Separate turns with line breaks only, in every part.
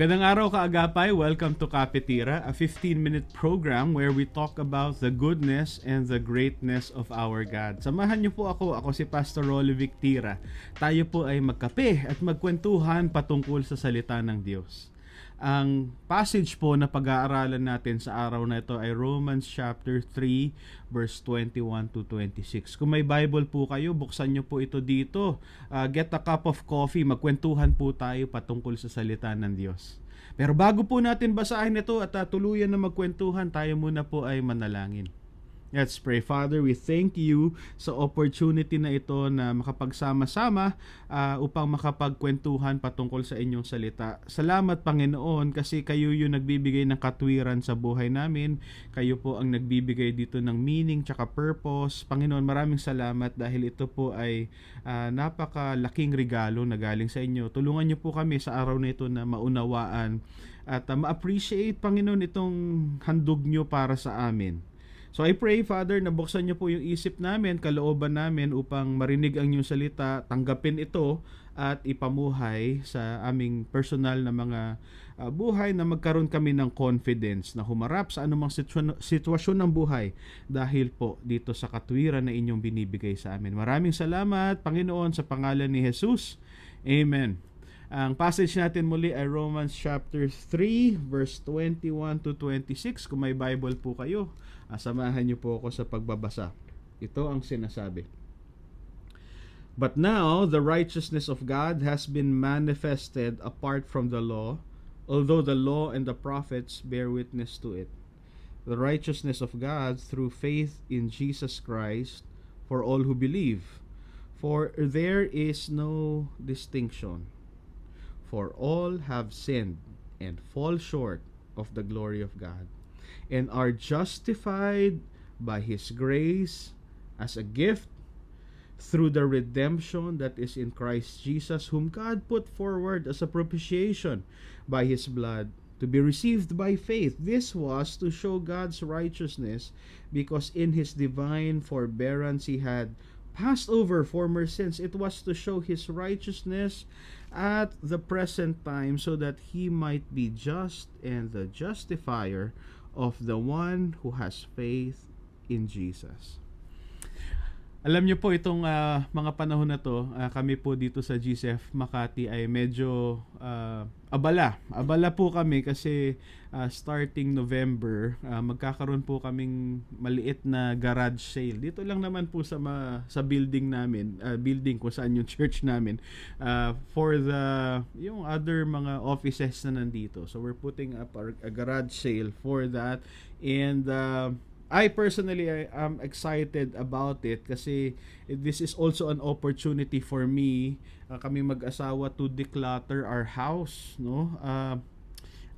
Magandang araw kaagapay. Welcome to Kapitira, a 15-minute program where we talk about the goodness and the greatness of our God. Samahan niyo po ako. Ako si Pastor Rolly Victira. Tayo po ay magkape at magkwentuhan patungkol sa salita ng Diyos. Ang passage po na pag-aaralan natin sa araw na ito ay Romans chapter 3 verse 21 to 26. Kung may Bible po kayo, buksan nyo po ito dito. Uh, get a cup of coffee, magkwentuhan po tayo patungkol sa salita ng Diyos. Pero bago po natin basahin ito at uh, tuluyan na magkwentuhan, tayo muna po ay manalangin. Let's pray. Father, we thank you sa opportunity na ito na makapagsama-sama uh, upang makapagkwentuhan patungkol sa inyong salita. Salamat Panginoon kasi kayo yung nagbibigay ng katwiran sa buhay namin. Kayo po ang nagbibigay dito ng meaning tsaka purpose. Panginoon, maraming salamat dahil ito po ay uh, napakalaking regalo na galing sa inyo. Tulungan niyo po kami sa araw na ito na maunawaan at uh, ma-appreciate Panginoon itong handog niyo para sa amin. So I pray, Father, na buksan niyo po yung isip namin, kalooban namin upang marinig ang inyong salita, tanggapin ito at ipamuhay sa aming personal na mga uh, buhay na magkaroon kami ng confidence na humarap sa anumang situ- sitwasyon ng buhay dahil po dito sa katwiran na inyong binibigay sa amin. Maraming salamat, Panginoon, sa pangalan ni Jesus. Amen. Ang passage natin muli ay Romans chapter 3 verse 21 to 26. Kung may Bible po kayo, asamahan niyo po ako sa pagbabasa. Ito ang sinasabi. But now the righteousness of God has been manifested apart from the law, although the law and the prophets bear witness to it. The righteousness of God through faith in Jesus Christ for all who believe. For there is no distinction For all have sinned and fall short of the glory of God, and are justified by His grace as a gift through the redemption that is in Christ Jesus, whom God put forward as a propitiation by His blood to be received by faith. This was to show God's righteousness, because in His divine forbearance He had passed over former sins. It was to show His righteousness at the present time so that he might be just and the justifier of the one who has faith in Jesus. Alam niyo po itong uh, mga panahon na to, uh, kami po dito sa GCF Makati ay medyo uh, abala. Abala po kami kasi uh, starting November, uh, magkakaroon po kaming maliit na garage sale. Dito lang naman po sa ma, sa building namin, uh, building kung saan yung church namin uh, for the yung other mga offices na nandito. So we're putting up a, a garage sale for that and uh, I personally I am excited about it kasi this is also an opportunity for me uh, kami mag-asawa to declutter our house no? Uh,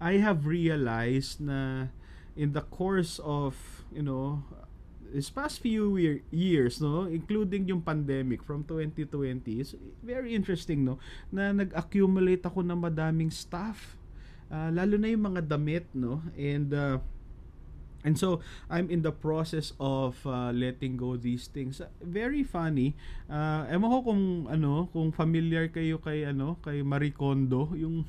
I have realized na in the course of you know this past few year, years no? Including yung pandemic from 2020 is very interesting no? Na nag-accumulate ako ng madaming stuff uh, lalo na yung mga damit no? And uh, And so I'm in the process of uh, letting go these things. Very funny. Uh, ewan ko kung ano, kung familiar kayo kay ano, kay Marie Kondo, yung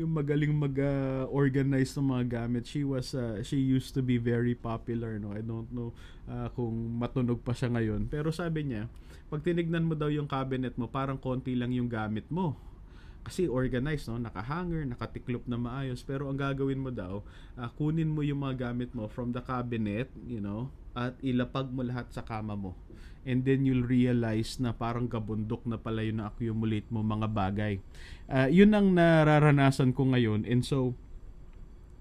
yung magaling mag-organize uh, ng mga gamit. She was uh, she used to be very popular, no. I don't know uh, kung matunog pa siya ngayon. Pero sabi niya, pag tinignan mo daw yung cabinet mo, parang konti lang yung gamit mo kasi organized no? Naka-hanger nakatiklop na maayos. Pero ang gagawin mo daw uh, kunin mo yung mga gamit mo from the cabinet you know at ilapag mo lahat sa kama mo. And then you'll realize na parang kabundok na pala yung na-accumulate mo mga bagay. Uh, yun ang nararanasan ko ngayon. And so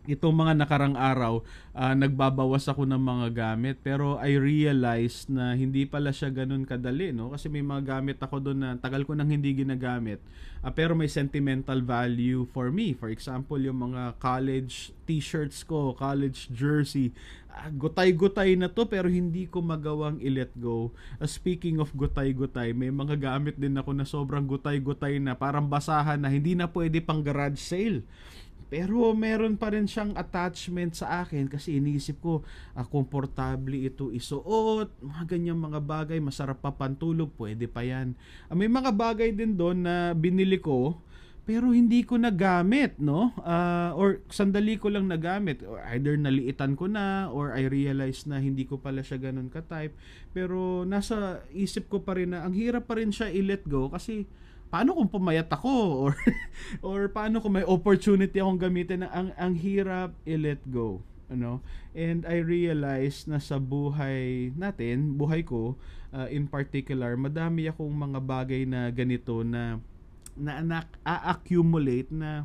itong mga nakarang araw, uh, nagbabawas ako ng mga gamit. Pero I realized na hindi pala siya ganun kadali, no? Kasi may mga gamit ako doon na tagal ko nang hindi ginagamit. Uh, pero may sentimental value for me. For example, yung mga college t-shirts ko, college jersey. Uh, gutay-gutay na to pero hindi ko magawang i-let go. Uh, speaking of gutay-gutay, may mga gamit din ako na sobrang gutay-gutay na parang basahan na hindi na pwede pang garage sale. Pero meron pa rin siyang attachment sa akin kasi iniisip ko, ah, komportable ito isuot, mga ganyang mga bagay, masarap pa pantulog, pwede pa yan. Ah, may mga bagay din doon na binili ko, pero hindi ko nagamit, no? Ah, or sandali ko lang nagamit. Or either naliitan ko na or I realized na hindi ko pala siya ganun ka-type. Pero nasa isip ko pa rin na ang hirap pa rin siya i-let go kasi paano kung pumayat ako? Or or paano kung may opportunity akong gamitin na ang ang hirap i-let go ano? And I realized na sa buhay natin buhay ko uh, in particular madami akong mga bagay na ganito na na anak a-accumulate na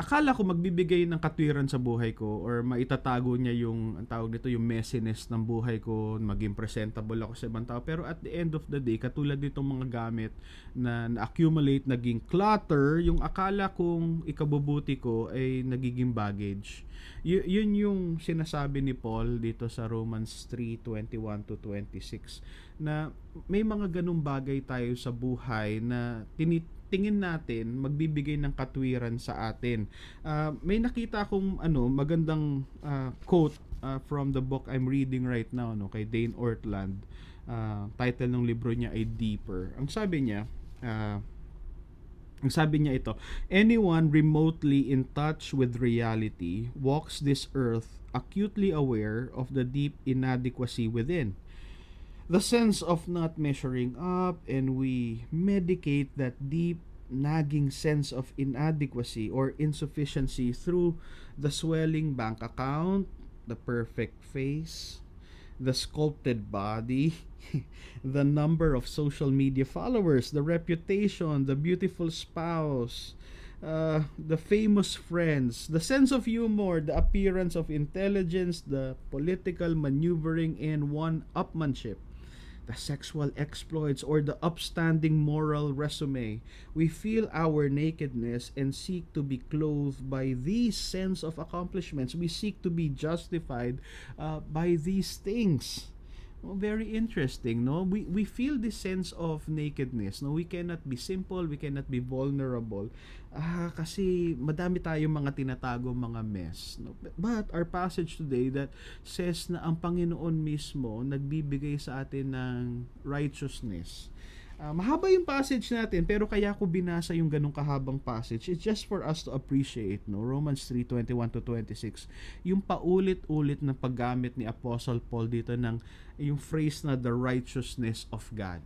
akala ko magbibigay ng katwiran sa buhay ko or maitatago niya yung ang tawag nito yung messiness ng buhay ko maging presentable ako sa ibang tao. Pero at the end of the day katulad nitong mga gamit na na-accumulate naging clutter yung akala kong ikabubuti ko ay nagiging baggage. Y- yun yung sinasabi ni Paul dito sa Romans 3:21 to 26 na may mga ganung bagay tayo sa buhay na tinit tingin natin magbibigay ng katwiran sa atin. Uh, may nakita akong ano magandang uh, quote uh, from the book I'm reading right now no kay Dane Ortland. Uh, title ng libro niya ay Deeper. Ang sabi niya uh, ang sabi niya ito, anyone remotely in touch with reality walks this earth acutely aware of the deep inadequacy within the sense of not measuring up and we medicate that deep nagging sense of inadequacy or insufficiency through the swelling bank account, the perfect face, the sculpted body, the number of social media followers, the reputation, the beautiful spouse, uh, the famous friends, the sense of humor, the appearance of intelligence, the political maneuvering, and one upmanship the sexual exploits, or the upstanding moral resume. We feel our nakedness and seek to be clothed by these sense of accomplishments. We seek to be justified uh, by these things. Very interesting, no? We we feel this sense of nakedness, no? We cannot be simple, we cannot be vulnerable. Ah, kasi madami tayong mga tinatago mga mess, no? But our passage today that says na ang Panginoon mismo nagbibigay sa atin ng righteousness Uh, mahaba yung passage natin pero kaya ko binasa yung ganong kahabang passage. It's just for us to appreciate no Romans 3:21 to 26. Yung paulit-ulit na paggamit ni Apostle Paul dito ng yung phrase na the righteousness of God.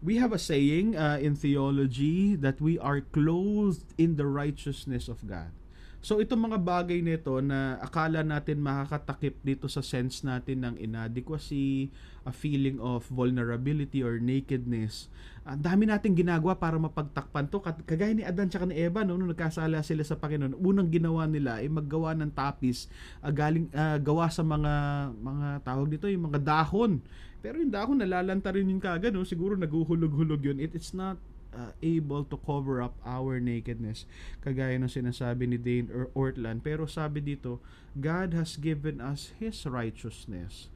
We have a saying uh, in theology that we are clothed in the righteousness of God. So itong mga bagay nito na akala natin makakatakip dito sa sense natin ng inadequacy, a feeling of vulnerability or nakedness. Ang dami nating ginagawa para mapagtakpan to. Kagaya ni Adan at ni Eva no, nung nagkasala sila sa Panginoon, unang ginawa nila ay maggawa ng tapis uh, galing uh, gawa sa mga mga tawag dito yung mga dahon. Pero yung dahon nalalanta rin yung kagad no, siguro naguhulog-hulog yun. It, it's not uh, able to cover up our nakedness kagaya ng sinasabi ni Dane or Ortland. Pero sabi dito God has given us his righteousness.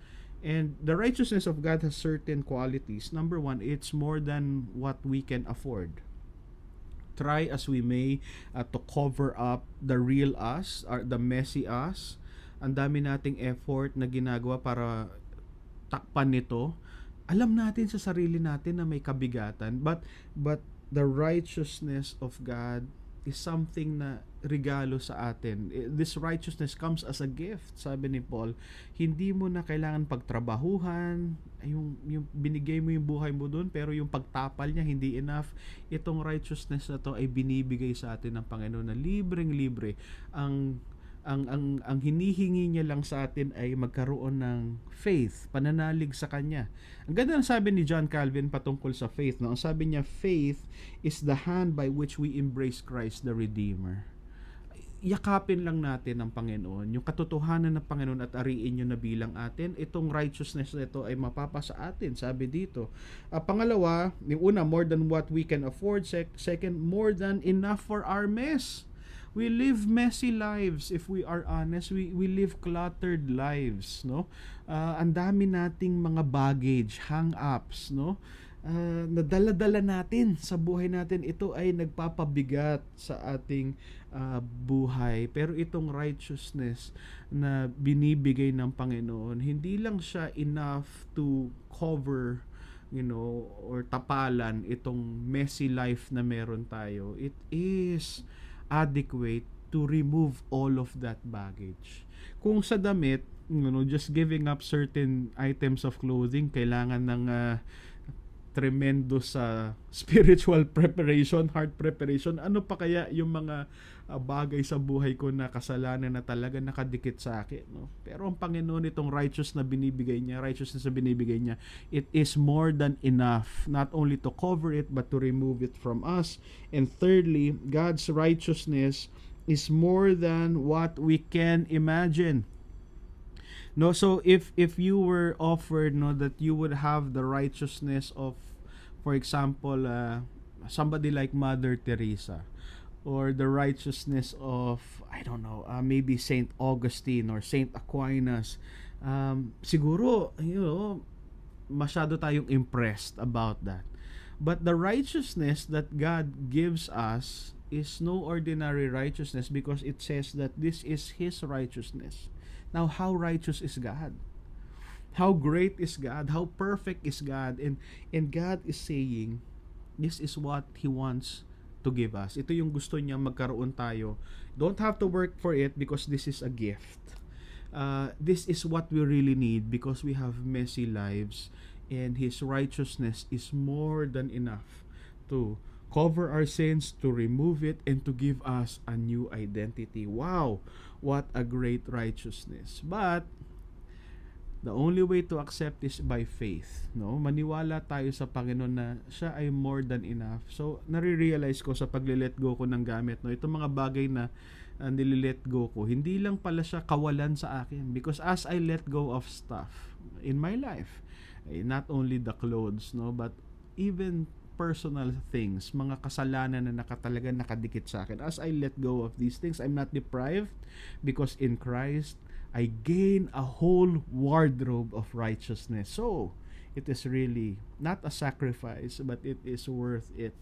And the righteousness of God has certain qualities. Number one it's more than what we can afford. Try as we may uh, to cover up the real us or the messy us. Ang dami nating effort na ginagawa para takpan nito alam natin sa sarili natin na may kabigatan but but the righteousness of God is something na regalo sa atin. This righteousness comes as a gift, sabi ni Paul. Hindi mo na kailangan pagtrabahuhan, yung, yung binigay mo yung buhay mo doon, pero yung pagtapal niya hindi enough. Itong righteousness na to ay binibigay sa atin ng Panginoon na libreng-libre. Ang ang ang ang hinihingi niya lang sa atin ay magkaroon ng faith, pananalig sa kanya. Ang ganda ng sabi ni John Calvin patungkol sa faith, no? Ang sabi niya, faith is the hand by which we embrace Christ the Redeemer. Yakapin lang natin ang Panginoon, yung katotohanan ng Panginoon at ariin niyo na bilang atin. Itong righteousness na ito ay mapapasa atin, sabi dito. Uh, pangalawa, yung una, more than what we can afford. Sec- second, more than enough for our mess we live messy lives if we are honest. We we live cluttered lives no? Uh, ang dami nating mga baggage hang ups no? Uh, nadala-dala natin sa buhay natin. Ito ay nagpapabigat sa ating uh, buhay. Pero itong righteousness na binibigay ng Panginoon hindi lang siya enough to cover you know, or tapalan itong messy life na meron tayo, it is adequate to remove all of that baggage. Kung sa damit, you know, just giving up certain items of clothing, kailangan ng uh, tremendous sa spiritual preparation, heart preparation. Ano pa kaya yung mga uh, bagay sa buhay ko na kasalanan na talaga nakadikit sa akin, no? Pero ang Panginoon itong righteous na binibigay niya, righteousness na binibigay niya, it is more than enough not only to cover it but to remove it from us. And thirdly, God's righteousness is more than what we can imagine no so if if you were offered no that you would have the righteousness of for example uh, somebody like mother teresa or the righteousness of i don't know uh, maybe saint augustine or saint aquinas um, siguro you know masyado tayong impressed about that but the righteousness that god gives us is no ordinary righteousness because it says that this is his righteousness now, how righteous is God? How great is God? How perfect is God? And and God is saying, this is what He wants to give us. Ito yung gusto niya magkaroon tayo. Don't have to work for it because this is a gift. Uh, this is what we really need because we have messy lives and His righteousness is more than enough to cover our sins, to remove it, and to give us a new identity. Wow! What a great righteousness. But, the only way to accept is by faith. No? Maniwala tayo sa Panginoon na siya ay more than enough. So, nare-realize ko sa pagle-let go ko ng gamit, no? itong mga bagay na uh, nililet go ko, hindi lang pala siya kawalan sa akin. Because as I let go of stuff in my life, eh, not only the clothes, no, but even personal things, mga kasalanan na nakatalaga nakadikit sa akin. As I let go of these things, I'm not deprived because in Christ, I gain a whole wardrobe of righteousness. So, it is really not a sacrifice, but it is worth it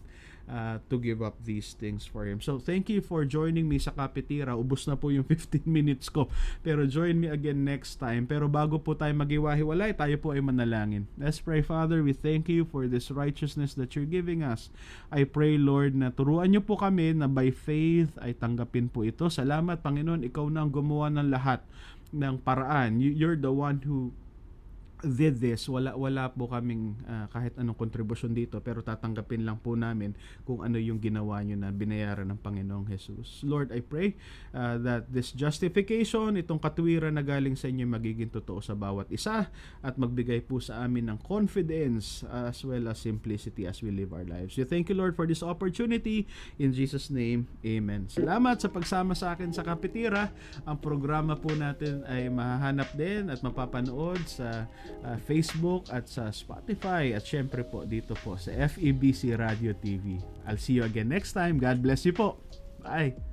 uh, to give up these things for Him. So, thank you for joining me sa Kapitira. Ubus na po yung 15 minutes ko. Pero join me again next time. Pero bago po tayo magiwahiwalay, tayo po ay manalangin. Let's pray, Father, we thank you for this righteousness that you're giving us. I pray, Lord, na turuan niyo po kami na by faith ay tanggapin po ito. Salamat, Panginoon, ikaw na ang gumawa ng lahat ng paraan. You're the one who did this, wala wala po kaming uh, kahit anong kontribusyon dito pero tatanggapin lang po namin kung ano yung ginawa nyo na binayaran ng Panginoong Jesus. Lord, I pray uh, that this justification, itong katuwiran na galing sa inyo magiging totoo sa bawat isa at magbigay po sa amin ng confidence as well as simplicity as we live our lives. So thank you Lord for this opportunity. In Jesus name, Amen. Salamat sa pagsama sa akin sa Kapitira. Ang programa po natin ay mahahanap din at mapapanood sa uh, Facebook at sa Spotify at syempre po dito po sa FEBC Radio TV. I'll see you again next time. God bless you po. Bye!